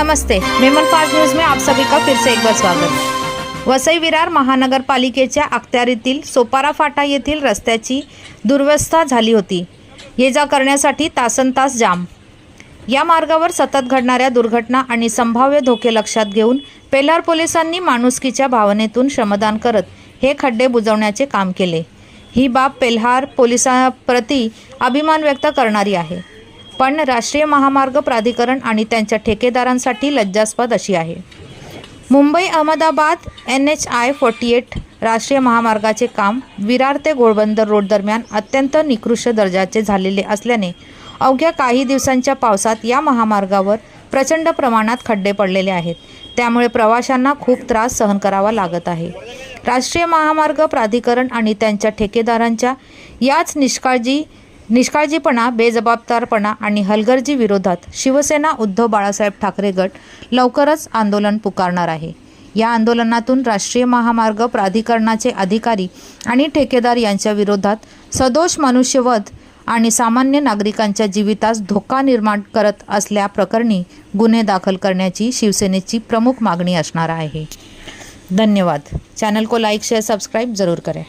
नमस्ते. Memon fast news में आप सभी का फिर से एक बार स्वागत. वसई विरार महानगरपालिकेच्या अखत्यारीतील सोपारा फाटा येथील रस्त्याची दुर्वस्था झाली होती. ये जा करण्यासाठी तासनतास जाम. या मार्गावर सतत घडणाऱ्या दुर्घटना आणि संभाव्य धोके लक्षात घेऊन पेल्हार पोलिसांनी माणुसकीच्या भावनेतून श्रमदान करत हे खड्डे बुजवण्याचे काम केले. ही बाब पेल्हार पोलिसांप्रती अभिमान व्यक्त करणारी आहे. पण राष्ट्रीय महामार्ग प्राधिकरण आणि त्यांच्या ठेकेदारांसाठी लज्जास्पद अशी आहे. Mumbai Ahmedabad N H I forty eight राष्ट्रीय महामार्गाचे काम विरार ते घोडबंदर रोड दरम्यान अत्यंत निकृष्ट दर्जाचे झालेले असल्याने अवघ्या काही दिवसांच्या पावसात या महामार्गावर प्रचंड प्रमाणात खड्डे पडलेले आहेत. त्यामुळे प्रवाशांना खूप त्रास सहन करावा लागत आहे. राष्ट्रीय महामार्ग प्राधिकरण आणि त्यांच्या ठेकेदारांच्या याच निष्काळजी निष्काळजीपणा बेजबाबदारपणा आणि हलगर्जी विरोधात शिवसेना उद्धव बाळासाहेब ठाकरे गट लवकरच आंदोलन पुकारणार आहे. या आंदोलनातून राष्ट्रीय महामार्ग प्राधिकरणाचे अधिकारी आणि ठेकेदार यांच्या विरोधात सदोष मनुष्यवध आणि सामान्य नागरिकांच्या जीवितास धोका निर्माण करत असल्याप्रकरणी गुन्हे दाखल करण्याची शिवसेनेची प्रमुख मागणी असणार आहे. धन्यवाद. चॅनल को लाईक शेअर सबस्क्राईब ज़रूर करें.